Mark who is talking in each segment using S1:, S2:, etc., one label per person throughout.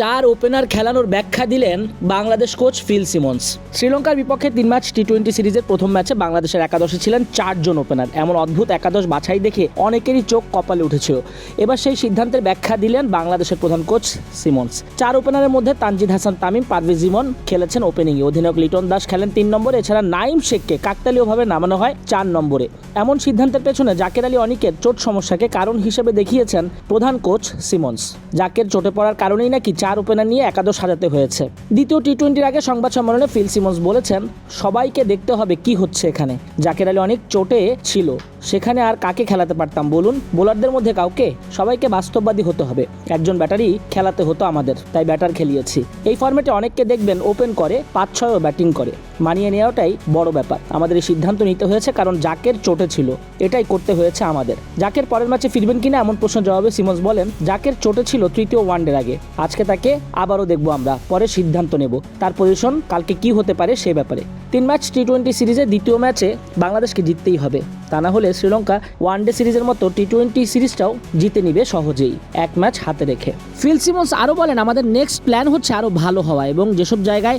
S1: চার ওপেনার খেলানোর ব্যাখ্যা দিলেন বাংলাদেশ কোচ ফিল সিমন্স। শ্রীলঙ্কার বিপক্ষে তিন ম্যাচ টি টোয়েন্টি সিরিজের প্রথম ম্যাচে বাংলাদেশের একাদশে ছিলেন চারজন ওপেনার। এমন অদ্ভুত একাদশ বাছাই দেখে অনেকেরই চোখ কপালে উঠেছিল এবার সেই সিদ্ধান্তের ব্যাখ্যা দিলেন বাংলাদেশের প্রধান কোচ সিমন্স। চার ওপেনারের মধ্যে তানজিদ হাসান তামিম, পারভেজ জিমন খেলেছেন ওপেনিংয়ে। অধিনায়ক লিটন দাস খেলেন তিন নম্বরে, এছাড়া নাইম শেখকে কাকতালীয়ভাবে নামানো হয় চার নম্বরে। এমন সিদ্ধান্তের পেছনে জাকের আলী অনিকের চোট সমস্যাকে কারণ হিসেবে দেখিয়েছেন প্রধান কোচ সিমন্স। জাকের চোটে পড়ার কারণেই নাকি চার ওপেনার নিয়ে একাদশ সাজাতে হয়েছে। দ্বিতীয় টি টোয়েন্টির আগে সংবাদ সম্মেলনে ফিল সিমন্স বলেছেন, সবাইকে দেখতে হবে কি হচ্ছে এখানে। জাকের আলী অনেক চোটে ছিল। সেখানে আর কাকে খেলাতে পারতাম বলুন? বোলারদের মধ্যে কাউকে? সবাইকে বাস্তববাদী হতে হবে। একজন ব্যাটারি খেলাতে হতো আমাদের, তাই ব্যাটার খেলিয়েছি। এই ফর্মেটে অনেককে দেখবেন ওপেন করে পাঁচ ছয়ও ব্যাটিং করে। মানিয়ে নেওয়াটাই বড় ব্যাপার। আমাদের এই সিদ্ধান্ত নিতে হয়েছে কারণ জাকের চোটে ছিল। এটাই করতে হয়েছে আমাদের। জাকের পরের ম্যাচে ফিরবেন কিনা এমন প্রশ্ন জবাবে সিমন্স বলেন, জাকের চোটে ছিল তৃতীয় ওয়ানডের আগে। আজকে তাকে আবারও দেখব আমরা। পরে সিদ্ধান্ত নেব। তার পজিশন কালকে কি হতে পারে সে ব্যাপারে। তিন ম্যাচ টি টোয়েন্টি সিরিজের দ্বিতীয় ম্যাচে বাংলাদেশকে জিততেই হবে। তা না হলে শ্রীলঙ্কা ওয়ানডে সিরিজের মতো টি টোয়েন্টি সিরিজটাও জিতে নিবে সহজেই, এক ম্যাচ হাতে রেখে। ফিল সিমন্স আরও বলেন, আমাদের নেক্সট প্ল্যান হচ্ছে আরও ভালো হওয়া এবং যেসব জায়গায়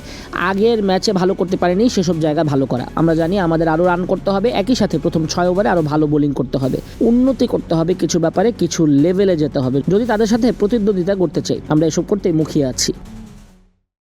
S1: আগের ম্যাচে ভালো করতে পারেনি, সেসব জায়গায় ভালো করা। আমরা জানি আমাদের আরও রান করতে হবে, একই সাথে প্রথম ছয় ওভারে আরও ভালো বোলিং করতে হবে। উন্নতি করতে হবে কিছু ব্যাপারে, কিছু লেভেলে যেতে হবে। যদি তাদের সাথে প্রতিদ্বন্দ্বিতা করতে চাই, আমরা এসব করতেই মুখিয়ে আছি।